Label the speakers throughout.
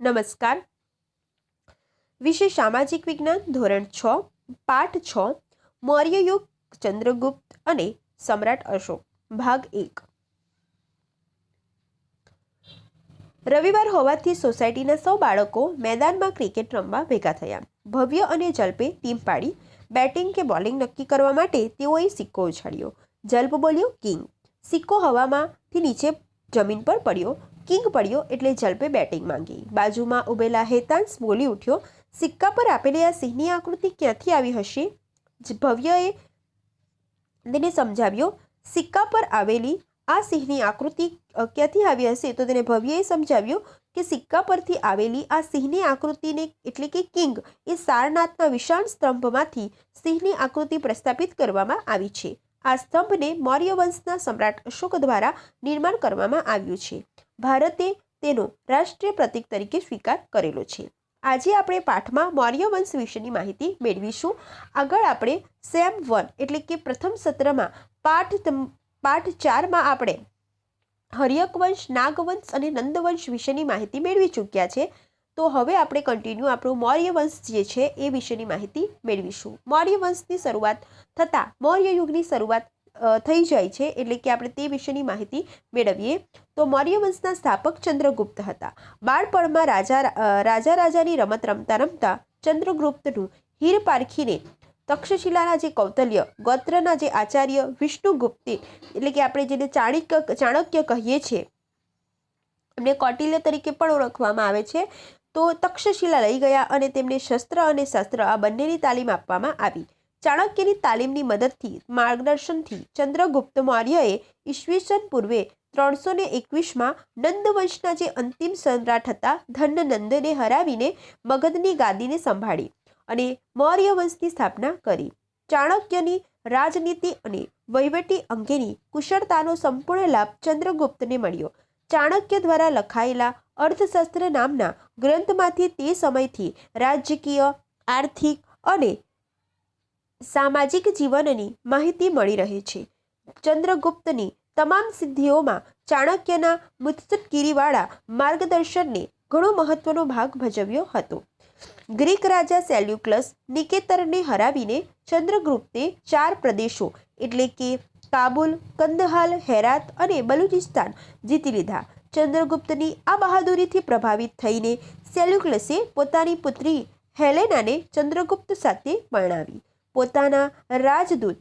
Speaker 1: નમસ્કાર. વિષય સામાજિક વિજ્ઞાન ધોરણ છ, પાઠ છ મૌર્ય યુગ ચંદ્રગુપ્ત અને સમ્રાટ અશોક, ભાગ એક. રવિવાર હોવાથી સોસાયટીના સૌ બાળકો મેદાનમાં ક્રિકેટ રમવા ભેગા થયા. ભવ્ય અને જલ્પે ટીમ પાડી. બેટિંગ કે બોલિંગ નક્કી કરવા માટે તેઓએ સિક્કો ઉછાળ્યો. જલ્પ બોલ્યો કિંગ. સિક્કો હવામાંથી નીચે જમીન પર પડ્યો. કિંગ પડ્યો એટલે જલ્પે બેટિંગ માંગી. બાજુમાં ઊભેલા હેતાંશ બોલી ઉઠ્યો, સિક્કા પર આપેલી આ સિંહની આકૃતિ ક્યાંથી આવી હશે? ભવ્યએ તેને સમજાવ્યો, સિક્કા પર આવેલી આ સિંહની આકૃતિ ક્યાંથી આવી હશે? તો તેને ભવ્યએ સમજાવ્યું કે સિક્કા પરથી આવેલી આ સિંહની આકૃતિને એટલે કે કિંગ એ સારનાથના વિશાળ સ્તંભમાંથી સિંહની આકૃતિ પ્રસ્થાપિત કરવામાં આવી છે. આ સ્તંભને મૌર્ય વંશના સમ્રાટ અશોક દ્વારા નિર્માણ કરવામાં આવ્યું છે. ભારતે તેનો રાષ્ટ્રીય પ્રતીક તરીકે સ્વીકાર કરેલો છે. આજે આપણે પાઠમાં મૌર્ય વંશ વિશેની માહિતી મેળવીશું. આગળ આપણે સેમ વન એટલે કે પ્રથમ સત્રમાં પાઠ પાઠ ચારમાં આપણે હરિયક વંશ નાગવંશ અને નંદવંશ વિશેની માહિતી મેળવી ચૂક્યા છે. તો હવે આપણે કન્ટિન્યુ આપણું મૌર્ય વંશ જે છે એ વિશેની માહિતી મેળવીશું. મૌર્ય વંશની શરૂઆત થતાં મૌર્ય યુગની શરૂઆત થઈ જાય છે એટલે કે આપણે તે વિશેની માહિતી મેળવીએ. તો મૌર્ય વંશના સ્થાપક ચંદ્રગુપ્ત હતા. બાળપણમાં રાજા રાજા રાજાની રમત રમતા રમતા ચંદ્રગુપ્તનું હીર પારખીને તક્ષશિલાના જે કૌતલ્ય, ગોત્રના જે આચાર્ય વિષ્ણુગુપ્તે, એટલે કે આપણે જેને ચાણક્ય ચાણક્ય કહીએ છીએ, એમને કૌટિલ્ય તરીકે પણ ઓળખવામાં આવે છે. તો તક્ષશિલા લઈ ગયા અને તેમને શસ્ત્ર અને શસ્ત્ર આ બંનેની તાલીમ આપવામાં આવી. ચાણક્યની તાલીમની મદદથી, માર્ગદર્શનથી ચંદ્રગુપ્ત મૌર્યએ ઈસવીસન પૂર્વે ત્રણસો ને એકવીસમાં નંદવંશના જે અંતિમ સમ્રાટ હતા ધનનંદને હરાવીને મગધની ગાદીને સંભાળી અને મૌર્ય વંશની સ્થાપના કરી. ચાણક્યની રાજનીતિ અને વહીવટી અંગેની કુશળતાનો સંપૂર્ણ લાભ ચંદ્રગુપ્તને મળ્યો. ચાણક્ય દ્વારા લખાયેલા અર્થશાસ્ત્ર નામના ગ્રંથમાંથી તે સમયથી રાજકીય, આર્થિક અને સામાજિક જીવનની માહિતી મળી રહે છે. ચંદ્રગુપ્તની તમામ સિદ્ધિઓમાં ચાણક્યના મુત્સુટગીરીવાળા માર્ગદર્શનને ઘણો મહત્વનો ભાગ ભજવ્યો હતો. ગ્રીક રાજા સેલ્યુક્લસ નિકેતરને હરાવીને ચંદ્રગુપ્તે ચાર પ્રદેશો, એટલે કે કાબુલ, કંદહાલ, હેરાત અને બલુચિસ્તાન જીતી લીધા. ચંદ્રગુપ્તની આ બહાદુરીથી પ્રભાવિત થઈને સેલ્યુક્લસે પોતાની પુત્રી હેલેનાને ચંદ્રગુપ્ત સાથે પરણાવી. પોતાના રાજદૂત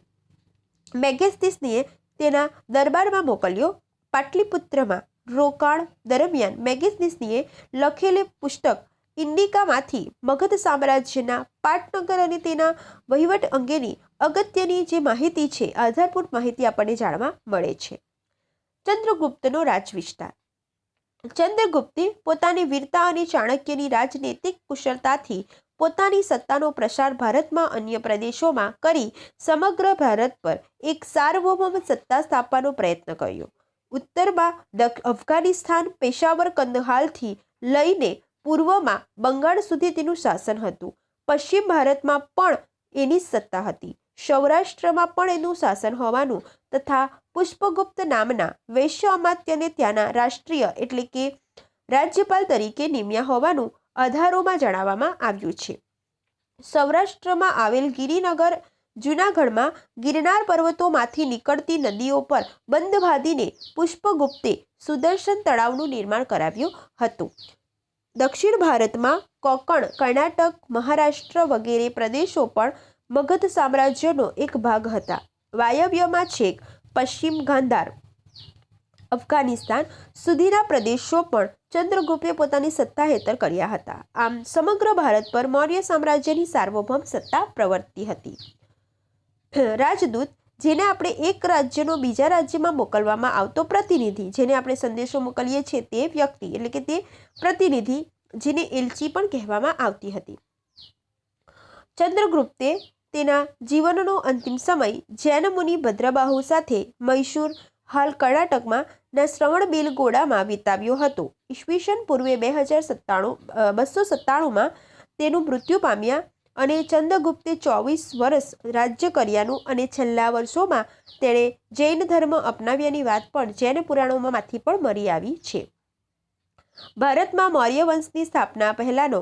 Speaker 1: મેગેસ્તિસને તેના દરબારમાં મોકલ્યો. પાટલીપુત્રમાં રોકાણ દરમિયાન મેગેસનીસનીએ લખેલે પુસ્તક ઇન્ડિકામાંથી મગધ સામ્રાજ્યના પાટનગર અને તેના વહીવટ અંગેની અગત્યની જે માહિતી છે, આધારભૂત માહિતી આપણને જાણવા મળે છે. ચંદ્રગુપ્તનો રાજવિસ્તાર. ચંદ્રગુપ્તે પોતાની વીરતા અને ચાણક્યની રાજનૈતિક કુશળતાથી પોતાની સત્તાનો પ્રસાર ભારતમાં અન્ય પ્રદેશોમાં કરી સમગ્ર ભારત પર એક સાર્વભૌમ સત્તા સ્થાપવાનો પ્રયત્ન કર્યો. ઉત્તરમાં અફઘાનિસ્તાન પેશાવર કંદહાલથી લઈને પૂર્વમાં બંગાળ સુધી તેનું શાસન હતું. પશ્ચિમ ભારતમાં પણ એની સત્તા હતી. સૌરાષ્ટ્રમાં પણ એનું શાસન હોવાનું તથા પુષ્પગુપ્ત નામના વૈશ્ય અમાત્યને ત્યાંના રાષ્ટ્રીય એટલે કે રાજ્યપાલ તરીકે નિમ્યા હોવાનું આધારોમાં જણાવવામાં આવ્યું છે. સૌરાષ્ટ્રમાં આવેલ ગિરિનગર, જૂનાગઢમાં ગિરનાર પર્વતોમાંથી નીકળતી નદીઓ પર બંધ બાંધીને પુષ્પગુપ્તે સુદર્શન તળાવનું નિર્માણ કરાવ્યું હતું. દક્ષિણ ભારતમાં કોંકણ, કર્ણાટક, મહારાષ્ટ્ર વગેરે પ્રદેશો પણ મગધ સામ્રાજ્યનો એક ભાગ હતા. વાયવ્યમાં છેક પશ્ચિમ ગાંધાર અફઘાનિસ્તાન સુધીના પ્રદેશો પણ ચંદ્રગુપ્તે પોતાની સત્તા હેઠળ કર્યા હતા. આમ, સમગ્ર ભારત પર મૌર્ય સામ્રાજ્યની સાર્વભૌમ સત્તા પ્રવર્તી હતી. રાજદૂત, જેને આપણે એક રાજ્યનો બીજા રાજ્યમાં મોકલવામાં આવતો પ્રતિનિધિ, જેને આપણે સંદેશો મોકલીએ છીએ તે વ્યક્તિ, એટલે કે તે પ્રતિનિધિ, જેને એલચી પણ કહેવામાં આવતી હતી. ચંદ્રગુપ્તે તેના જીવનનો અંતિમ સમય જૈન મુનિ ભદ્રબાહુ સાથે મૈસૂર હાલ કર્ણાટકમાં ના શ્રવણબેલગોડામાં વિતાવ્યો હતો. ઈસવીસન પૂર્વે બે હજાર સત્તાણું બસો સત્તાણુંમાં તેનું મૃત્યુ પામ્યા અને ચંદ્રગુપ્તે ચોવીસ વર્ષ રાજ્ય કર્યાનું અને છેલ્લા વર્ષોમાં તેણે જૈન ધર્મ અપનાવ્યાની વાત પણ જૈન પુરાણોમાંથી પણ મળી આવી છે. ભારતમાં મૌર્ય વંશની સ્થાપના પહેલાંનો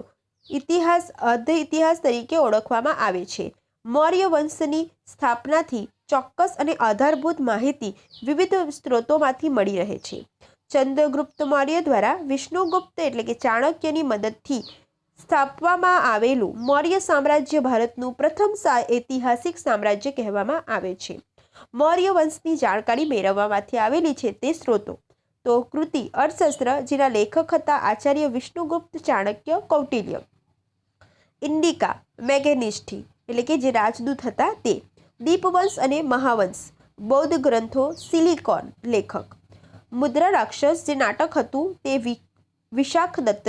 Speaker 1: ઇતિહાસ અર્ધ ઇતિહાસ તરીકે ઓળખવામાં આવે છે. મૌર્ય વંશની સ્થાપનાથી ચોક્કસ અને આધારભૂત માહિતી વિવિધ સ્ત્રોતોમાંથી મળી રહે છે. ચંદ્રગુપ્ત મૌર્ય દ્વારા વિષ્ણુગુપ્ત એટલે કે ચાણક્યની મદદથી સ્થાપવામાં આવેલું મૌર્ય સામ્રાજ્ય ભારતનું પ્રથમ ઐતિહાસિક સામ્રાજ્ય કહેવામાં આવે છે. મૌર્ય વંશની જાણકારી મેળવવામાંથી આવેલી છે તે સ્ત્રોતો. તો કૃતિ, અર્થશાસ્ત્ર, જેના લેખક હતા આચાર્ય વિષ્ણુગુપ્ત ચાણક્ય, કૌટિલ્ય. ઇન્ડિકા, મેગેનિસ્ટી એટલે કે જે રાજદૂત હતા તે. દીપવંશ અને મહાવંશ, બૌદ્ધ ગ્રંથો, સિલિકોન લેખક. મુદ્રા રાક્ષસ જે નાટક હતું તે વિશાખ દત્ત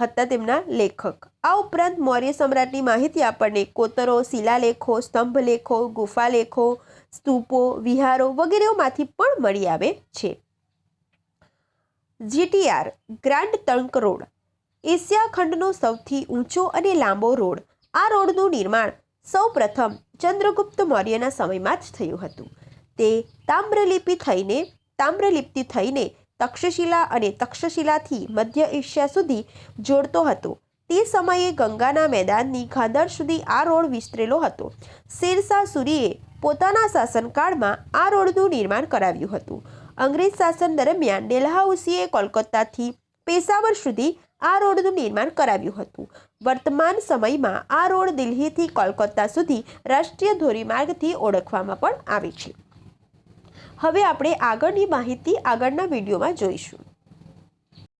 Speaker 1: હતા તેમના લેખક. આ ઉપરાંત મૌર્ય સમ્રાટની માહિતી આપણને કોતરો, શિલાલેખો, સ્તંભલેખો, ગુફાલેખો, સ્તૂપો, વિહારો વગેરેમાંથી પણ મળી આવે છે. GTR, grand trunk road. Asia ખંડનો સૌથી ઊંચો અને લાંબો રોડ. આ રોડનું નિર્માણ સૌપ્રથમ ચંદ્રગુપ્ત મૌર્યના સમયમાં જ થયું હતું. તે તામ્રલિપિ થઈને, તામ્રલિપ્તિ થઈને તક્ષશિલા અને તક્ષશિલાથી મધ્ય એશિયા સુધી જોડતો હતો. તે સમયે ગંગાના મેદાનની ખાંદર સુધી આ રોડ વિસ્તરેલો હતો. શેરશાહ સૂરીએ પોતાના શાસનકાળમાં આ રોડનું નિર્માણ કરાવ્યું હતું. અંગ્રેજ શાસન દરમિયાન ડેલહાઉસીએ કોલકાતાથી પેશાવર સુધી આ રોડનું નિર્માણ કરાવ્યું હતું. વર્તમાન સમયમાં આ રોડ દિલ્હીથી કોલકાતા સુધી રાષ્ટ્રીય ધોરીમાર્ગથી ઓળખવામાં પણ આવે છે. હવે આપણે આગળની માહિતી આગળના વિડીયોમાં જોઈશું.